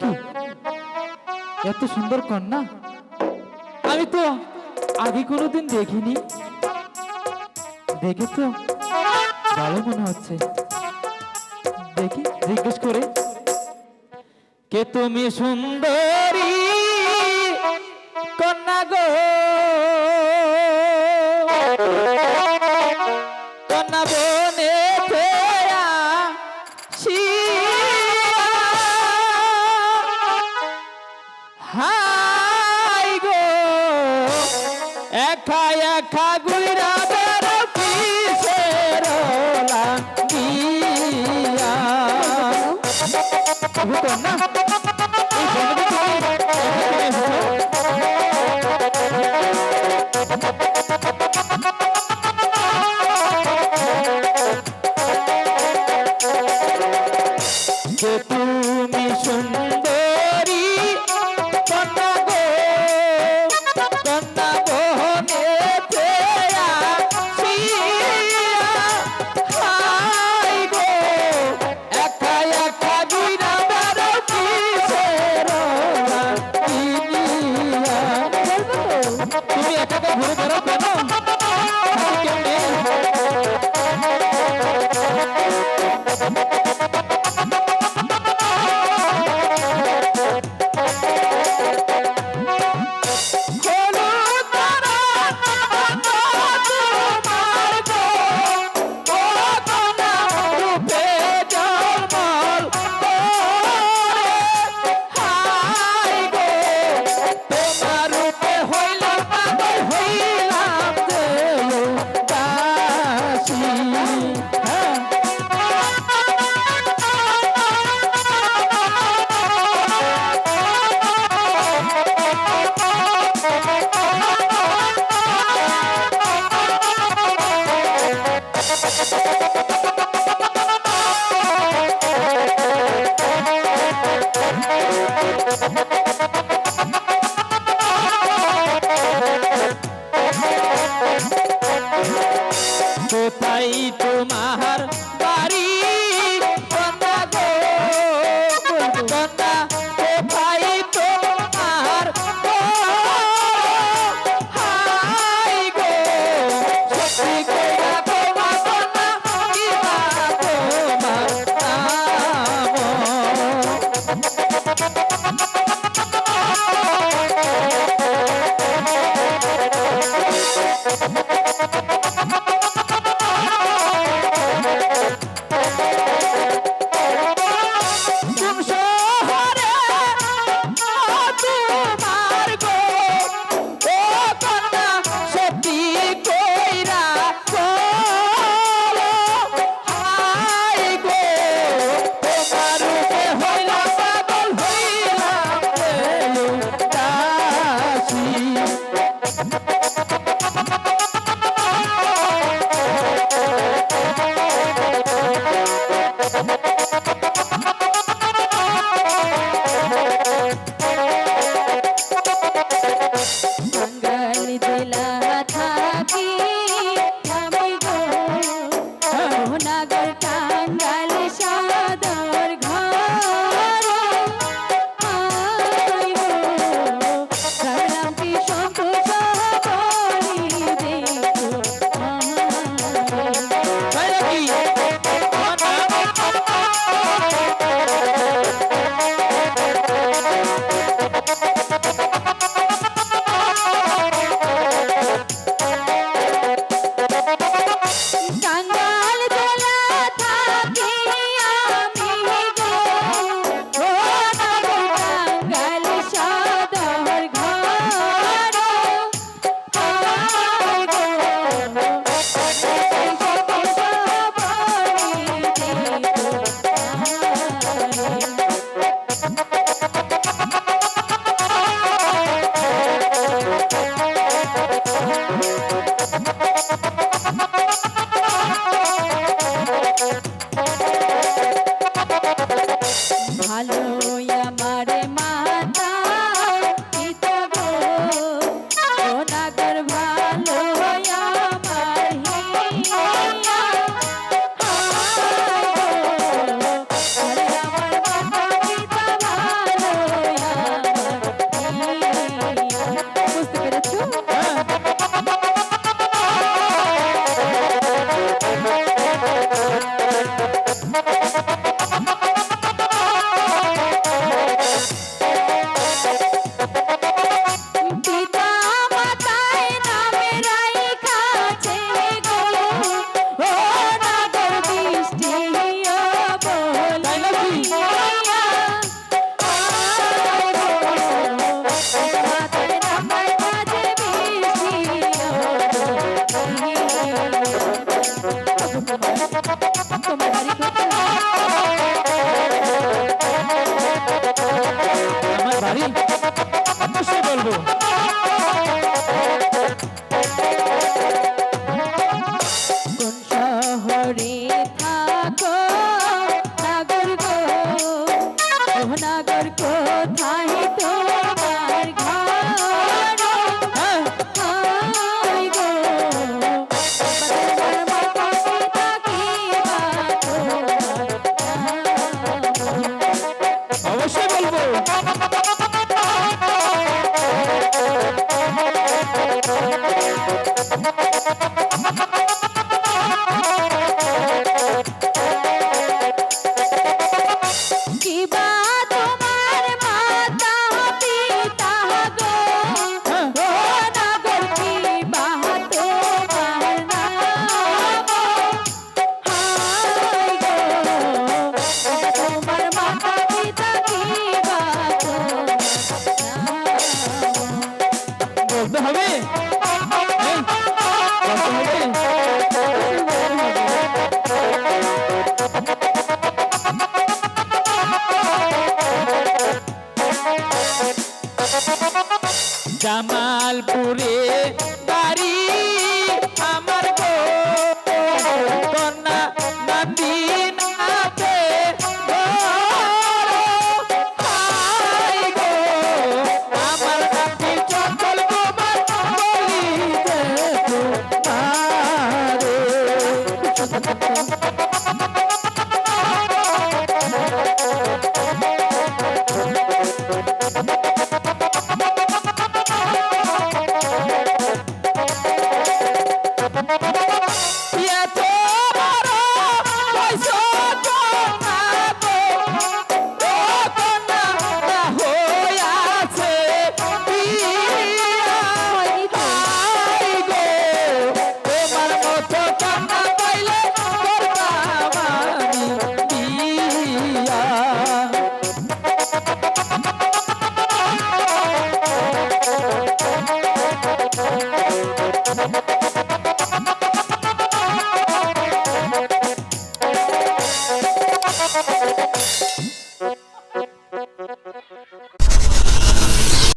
কি? এত সুন্দর কন্যা? আমি তো আগে কোনোদিন দেখিনি। দেখে তো ভালো মনে হচ্ছে। দেখি, জিজ্ঞেস করে, কে তুমি সুন্দর? একা একা গুইরা বেড়া তুমি শুনলে আমার বাড়ি অবশ্যই বলব। জামালপুরে